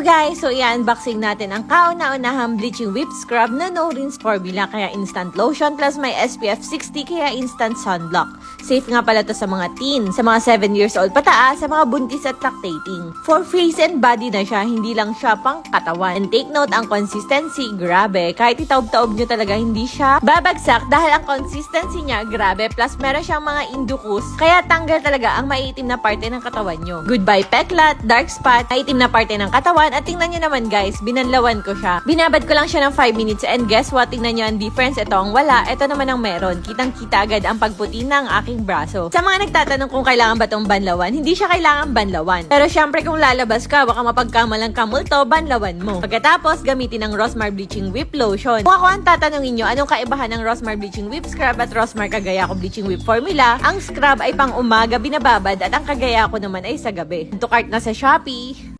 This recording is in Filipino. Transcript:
Guys! So i-unboxing natin ang kauna-unahang bleaching whip scrub na no rinse formula kaya instant lotion plus may SPF 60 kaya instant sunblock. Safe nga pala to sa mga teen, sa mga 7 years old pataas, sa mga buntis at lactating. For face and body na siya, hindi lang siya pang katawan. And take note, ang consistency, grabe. Kahit itaob-taob nyo talaga, hindi siya babagsak dahil ang consistency niya, grabe. Plus meron siyang mga indukus, kaya tanggal talaga ang maiitim na parte ng katawan nyo. Goodbye peklat, dark spot, maitim na parte ng katawan. At tingnan nyo naman guys, binanlawan ko siya. Binabad ko lang siya ng 5 minutes and guess what? Tingnan nyo ang difference. Ito ang wala, ito naman ang meron. Kitang-kita agad ang pagputi ng aking braso. Sa mga nagtatanong kung kailangan ba itong banlawan, hindi siya kailangan banlawan. Pero syempre kung lalabas ka, baka mapagkamalang ka multo, banlawan mo. Pagkatapos, gamitin ng Rosmar Bleaching Whip Lotion. Kung ako ang tatanungin nyo, anong kaibahan ng Rosmar Bleaching Whip Scrub at Rosmar Kagaya ko Bleaching Whip Formula, ang scrub ay pang umaga binababad at ang kagaya ko naman ay sa gabi. To cart na sa Shopee.